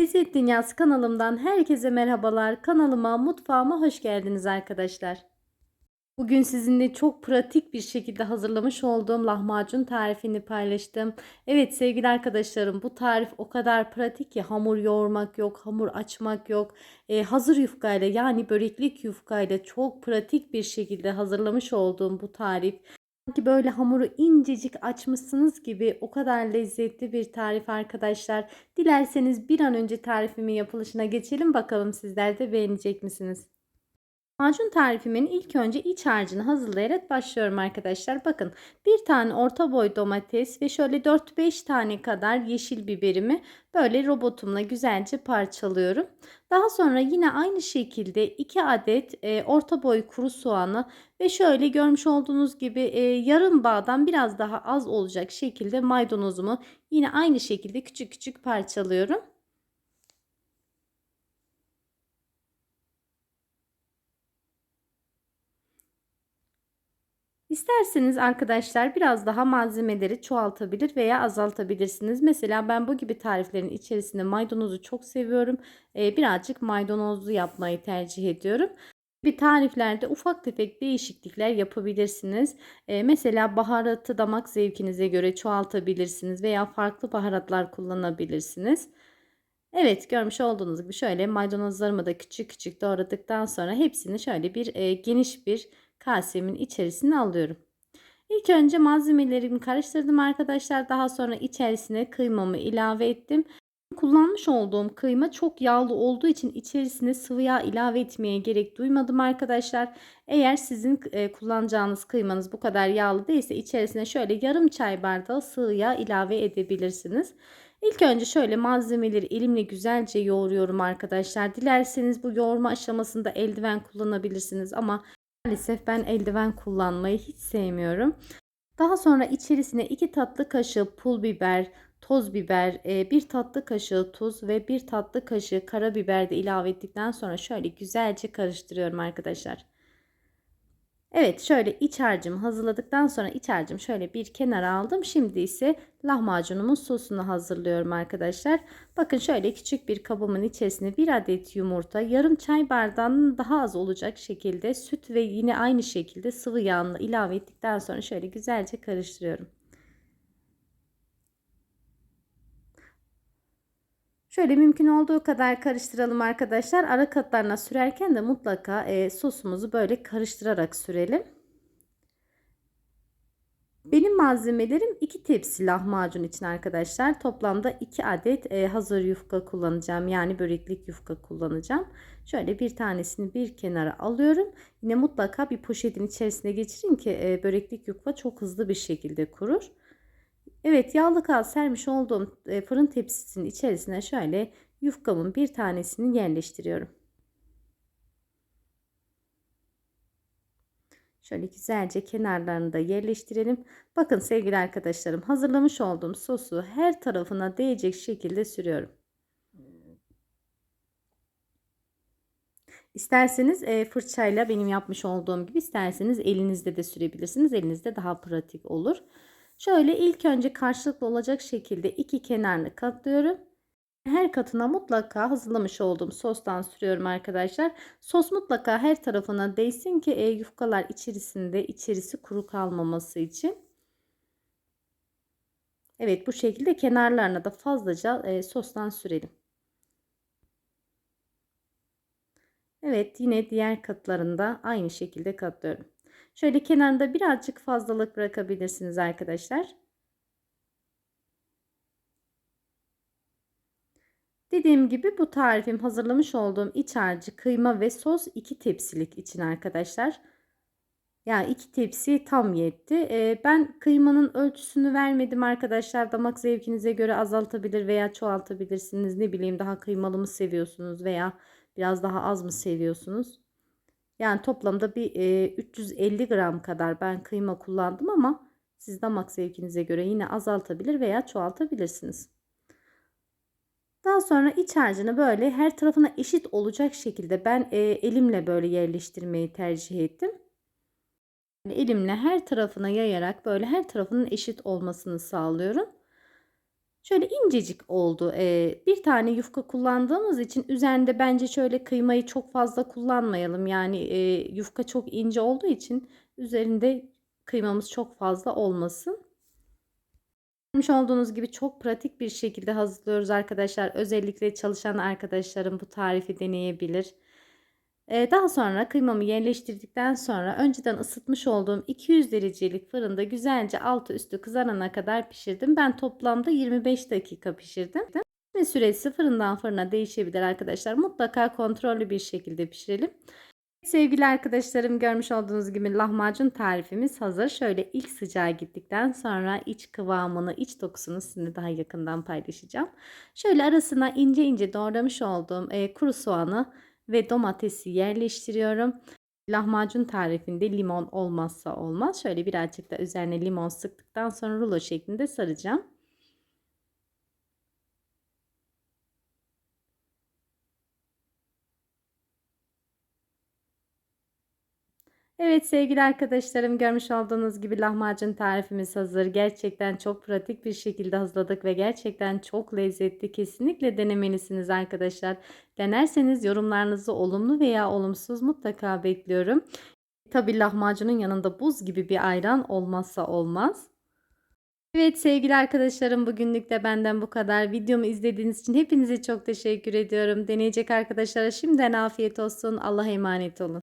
Lezzet Dünyası kanalımdan herkese merhabalar. Kanalıma, mutfağıma hoş geldiniz arkadaşlar. Bugün sizinle çok pratik bir şekilde hazırlamış olduğum lahmacun tarifini paylaştım. Evet sevgili arkadaşlarım bu tarif o kadar pratik ki hamur yoğurmak yok, hamur açmak yok. Ee, hazır yufkayla yani böreklik yufkayla çok pratik bir şekilde hazırlamış olduğum bu tarif Sanki böyle hamuru incecik açmışsınız gibi o kadar lezzetli bir tarif arkadaşlar. Dilerseniz bir an önce tarifimin yapılışına geçelim bakalım sizler de beğenecek misiniz? Macun tarifimin ilk önce iç harcını hazırlayarak başlıyorum arkadaşlar. Bakın bir tane orta boy domates ve şöyle 4-5 tane kadar yeşil biberimi böyle robotumla güzelce parçalıyorum. Daha sonra yine aynı şekilde 2 adet e, orta boy kuru soğanı ve şöyle görmüş olduğunuz gibi e, yarım bağdan biraz daha az olacak şekilde maydanozumu yine aynı şekilde küçük küçük parçalıyorum. İsterseniz arkadaşlar biraz daha malzemeleri çoğaltabilir veya azaltabilirsiniz. Mesela ben bu gibi tariflerin içerisinde maydanozu çok seviyorum. Ee, birazcık maydanozlu yapmayı tercih ediyorum. Bir tariflerde ufak tefek değişiklikler yapabilirsiniz. Ee, mesela baharatı damak zevkinize göre çoğaltabilirsiniz veya farklı baharatlar kullanabilirsiniz. Evet görmüş olduğunuz gibi şöyle maydanozlarımı da küçük küçük doğradıktan sonra hepsini şöyle bir e, geniş bir kasemin içerisine alıyorum. İlk önce malzemelerimi karıştırdım arkadaşlar. Daha sonra içerisine kıymamı ilave ettim. Kullanmış olduğum kıyma çok yağlı olduğu için içerisine sıvı yağ ilave etmeye gerek duymadım arkadaşlar. Eğer sizin e, kullanacağınız kıymanız bu kadar yağlı değilse içerisine şöyle yarım çay bardağı sıvı yağ ilave edebilirsiniz. İlk önce şöyle malzemeleri elimle güzelce yoğuruyorum arkadaşlar. Dilerseniz bu yoğurma aşamasında eldiven kullanabilirsiniz ama Maalesef ben eldiven kullanmayı hiç sevmiyorum. Daha sonra içerisine 2 tatlı kaşığı pul biber, toz biber, 1 e, tatlı kaşığı tuz ve 1 tatlı kaşığı karabiber de ilave ettikten sonra şöyle güzelce karıştırıyorum arkadaşlar. Evet şöyle iç harcımı hazırladıktan sonra iç harcımı şöyle bir kenara aldım. Şimdi ise lahmacunumun sosunu hazırlıyorum arkadaşlar. Bakın şöyle küçük bir kabımın içerisine bir adet yumurta, yarım çay bardağının daha az olacak şekilde süt ve yine aynı şekilde sıvı yağını ilave ettikten sonra şöyle güzelce karıştırıyorum. Şöyle mümkün olduğu kadar karıştıralım arkadaşlar. Ara katlarına sürerken de mutlaka e, sosumuzu böyle karıştırarak sürelim. Benim malzemelerim 2 tepsi lahmacun için arkadaşlar. Toplamda 2 adet e, hazır yufka kullanacağım. Yani böreklik yufka kullanacağım. Şöyle bir tanesini bir kenara alıyorum. Yine mutlaka bir poşetin içerisine geçirin ki e, böreklik yufka çok hızlı bir şekilde kurur. Evet yağlı kağıt sermiş olduğum e, fırın tepsisinin içerisine şöyle yufkamın bir tanesini yerleştiriyorum. Şöyle güzelce kenarlarını da yerleştirelim. Bakın sevgili arkadaşlarım hazırlamış olduğum sosu her tarafına değecek şekilde sürüyorum. İsterseniz e, fırçayla benim yapmış olduğum gibi isterseniz elinizde de sürebilirsiniz. Elinizde daha pratik olur. Şöyle ilk önce karşılıklı olacak şekilde iki kenarını katlıyorum. Her katına mutlaka hazırlamış olduğum sostan sürüyorum arkadaşlar. Sos mutlaka her tarafına değsin ki e, yufkalar içerisinde içerisi kuru kalmaması için. Evet bu şekilde kenarlarına da fazlaca e, sostan sürelim. Evet yine diğer katlarında aynı şekilde katlıyorum. Şöyle kenarında birazcık fazlalık bırakabilirsiniz arkadaşlar. Dediğim gibi bu tarifim hazırlamış olduğum iç harcı kıyma ve sos 2 tepsilik için arkadaşlar. Yani 2 tepsi tam yetti. Ee, ben kıymanın ölçüsünü vermedim arkadaşlar. Damak zevkinize göre azaltabilir veya çoğaltabilirsiniz. Ne bileyim daha kıymalı mı seviyorsunuz veya biraz daha az mı seviyorsunuz? Yani toplamda bir e, 350 gram kadar ben kıyma kullandım ama siz damak zevkinize göre yine azaltabilir veya çoğaltabilirsiniz. Daha sonra iç harcını böyle her tarafına eşit olacak şekilde ben e, elimle böyle yerleştirmeyi tercih ettim. Elimle her tarafına yayarak böyle her tarafının eşit olmasını sağlıyorum. Şöyle incecik oldu. Eee, bir tane yufka kullandığımız için üzerinde bence şöyle kıymayı çok fazla kullanmayalım. Yani, eee, yufka çok ince olduğu için üzerinde kıymamız çok fazla olmasın. Görmüş olduğunuz gibi çok pratik bir şekilde hazırlıyoruz arkadaşlar. Özellikle çalışan arkadaşlarım bu tarifi deneyebilir. Eee, daha sonra kıymamı yerleştirdikten sonra önceden ısıtmış olduğum 200 derecelik fırında güzelce altı üstü kızarana kadar pişirdim. Ben toplamda 25 dakika pişirdim. Ve süresi fırından fırına değişebilir arkadaşlar. Mutlaka kontrollü bir şekilde pişirelim. Sevgili arkadaşlarım görmüş olduğunuz gibi lahmacun tarifimiz hazır. Şöyle ilk sıcağı gittikten sonra iç kıvamını, iç dokusunu sizinle daha yakından paylaşacağım. Şöyle arasına ince ince doğramış olduğum e, kuru soğanı ve domatesi yerleştiriyorum. Lahmacun tarifinde limon olmazsa olmaz. Şöyle birazcık da üzerine limon sıktıktan sonra rulo şeklinde saracağım. Evet sevgili arkadaşlarım görmüş olduğunuz gibi lahmacun tarifimiz hazır. Gerçekten çok pratik bir şekilde hazırladık ve gerçekten çok lezzetli. Kesinlikle denemelisiniz arkadaşlar. Denerseniz yorumlarınızı olumlu veya olumsuz mutlaka bekliyorum. Tabi lahmacunun yanında buz gibi bir ayran olmazsa olmaz. Evet sevgili arkadaşlarım bugünlük de benden bu kadar. Videomu izlediğiniz için hepinize çok teşekkür ediyorum. Deneyecek arkadaşlara şimdiden afiyet olsun. Allah'a emanet olun.